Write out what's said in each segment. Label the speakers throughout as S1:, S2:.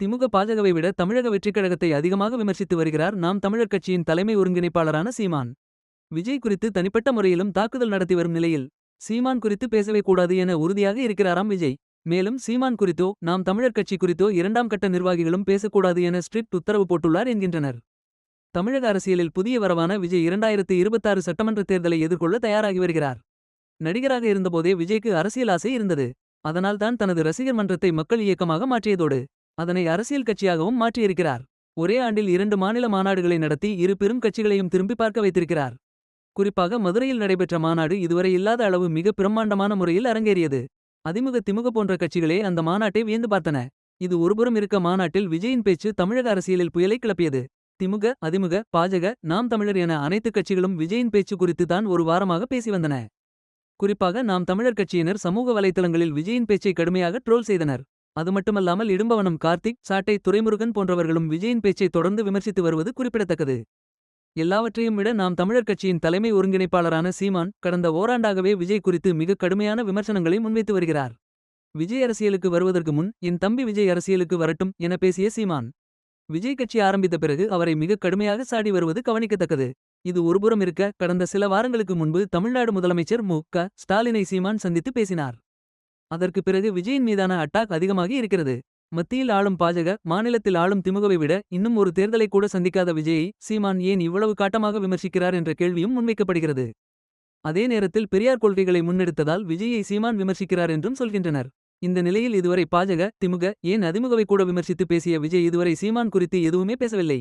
S1: திமுக பாஜகவை விட தமிழக வெற்றிக் கழகத்தை அதிகமாக விமர்சித்து வருகிறார் நாம் தமிழர் கட்சியின் தலைமை ஒருங்கிணைப்பாளரான சீமான். விஜய் குறித்து தனிப்பட்ட முறையிலும் தாக்குதல் நடத்தி வரும் நிலையில் சீமான் குறித்து பேசவே கூடாது என உறுதியாக இருக்கிறாராம் விஜய். மேலும் சீமான் குறித்தோ நாம் தமிழர் கட்சி குறித்தோ இரண்டாம் கட்ட நிர்வாகிகளும் பேசக்கூடாது என ஸ்ட்ரிக்ட் உத்தரவு போட்டுள்ளார் என்கின்றனர். தமிழக அரசியலில் புதிய வரவான விஜய் இரண்டாயிரத்து இருபத்தாறு சட்டமன்ற தேர்தலை எதிர்கொள்ள தயாராகி வருகிறார். நடிகராக இருந்தபோதே விஜய்க்கு அரசியல் ஆசை இருந்தது. அதனால்தான் தனது ரசிகர் மன்றத்தை மக்கள் இயக்கமாக மாற்றியதோடு அதனை அரசியல் கட்சியாகவும் மாற்றியிருக்கிறார். ஒரே ஆண்டில் இரண்டு மாநில மாநாடுகளை நடத்தி இரு பெரும் கட்சிகளையும் திரும்பி பார்க்க வைத்திருக்கிறார். குறிப்பாக மதுரையில் நடைபெற்ற மாநாடு இதுவரை இல்லாத அளவு மிக பிரம்மாண்டமான முறையில் அரங்கேறியது. அதிமுக திமுக போன்ற கட்சிகளே அந்த மாநாட்டை வியந்து பார்த்தன. இது ஒருபுறம் இருக்க மாநாட்டில் விஜயின் பேச்சு தமிழக அரசியலில் புயலை கிளப்பியது. திமுக அதிமுக பாஜக நாம் தமிழர் என அனைத்து கட்சிகளும் விஜயின் பேச்சு குறித்து தான் ஒரு வாரமாக பேசி வந்தன. குறிப்பாக நாம் தமிழர் கட்சியினர் சமூக வலைத்தளங்களில் விஜயின் பேச்சை கடுமையாக ட்ரோல் செய்தனர். அது மட்டுமல்லாமல் இடும்பவனம் கார்த்திக் சாட்டை துரைமுருகன் போன்றவர்களும் விஜயின் பேச்சை தொடர்ந்து விமர்சித்து வருவது குறிப்பிடத்தக்கது. எல்லாவற்றையும் விட நாம் தமிழர் கட்சியின் தலைமை ஒருங்கிணைப்பாளரான சீமான் கடந்த ஓராண்டாகவே விஜய் குறித்து மிக கடுமையான விமர்சனங்களை முன்வைத்து வருகிறார். விஜய் அரசியலுக்கு வருவதற்கு முன் என் தம்பி விஜய் அரசியலுக்கு வரட்டும் என பேசிய சீமான் விஜய் கட்சி ஆரம்பித்த பிறகு அவரை மிக கடுமையாக சாடி வருவது கவனிக்கத்தக்கது. இது ஒருபுறம் இருக்க கடந்த சில வாரங்களுக்கு முன்பு தமிழ்நாடு முதலமைச்சர் மு க ஸ்டாலினை சீமான் சந்தித்து பேசினார். அதற்கு பிறகு விஜயின் மீதான அட்டாக் அதிகமாகி இருக்கிறது. மத்தியில் ஆளும் பாஜக மாநிலத்தில் ஆளும் திமுகவை விட இன்னும் ஒரு தேர்தலை கூட சந்திக்காத விஜயை சீமான் ஏன் இவ்வளவு காட்டமாக விமர்சிக்கிறார் என்ற கேள்வியும் முன்வைக்கப்படுகிறது. அதே நேரத்தில் பெரியார் கொள்கைகளை முன்னெடுத்ததால் விஜயை சீமான் விமர்சிக்கிறார் என்றும் சொல்கின்றனர். இந்த நிலையில் இதுவரை பாஜக திமுக ஏன் அதிமுகவை கூட விமர்சித்து பேசிய விஜய் இதுவரை சீமான் குறித்து எதுவுமே பேசவில்லை.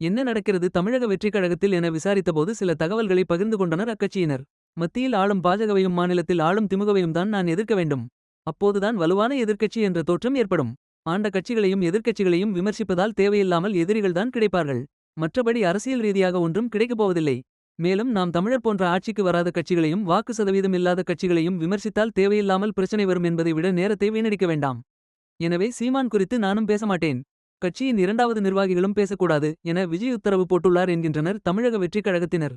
S1: என்ன நடக்கிறது தமிழக வெற்றிக் கழகத்தில் என விசாரித்தபோது சில தகவல்களை பகிர்ந்து கொண்டனர் அக்கட்சியினர். மத்தியில் ஆளும் பாஜகவையும் மாநிலத்தில் ஆளும் திமுகவையும் தான் நான் எதிர்க்க வேண்டும். அப்போதுதான் வலுவான எதிர்க்கட்சி என்ற தோற்றம் ஏற்படும். ஆண்ட கட்சிகளையும் எதிர்க்கட்சிகளையும் விமர்சிப்பதால் தேவையில்லாமல் எதிரிகள்தான் கிடைப்பார்கள். மற்றபடி அரசியல் ரீதியாக ஒன்றும் கிடைக்கப் போவதில்லை. மேலும் நாம் தமிழர் போன்ற ஆட்சிக்கு வராத கட்சிகளையும் வாக்கு சதவீதம் இல்லாத கட்சிகளையும் விமர்சித்தால் தேவையில்லாமல் பிரச்சனை வரும் என்பதை விட நேரத்தை வீணடிக்க வேண்டாம். எனவே சீமான் குறித்து நானும் பேச மாட்டேன் கட்சியின் இரண்டாவது நிர்வாகிகளும் பேசக்கூடாது என விஜய் உத்தரவு போட்டுள்ளார் என்கின்றனர் தமிழக வெற்றிக் கழகத்தினர்.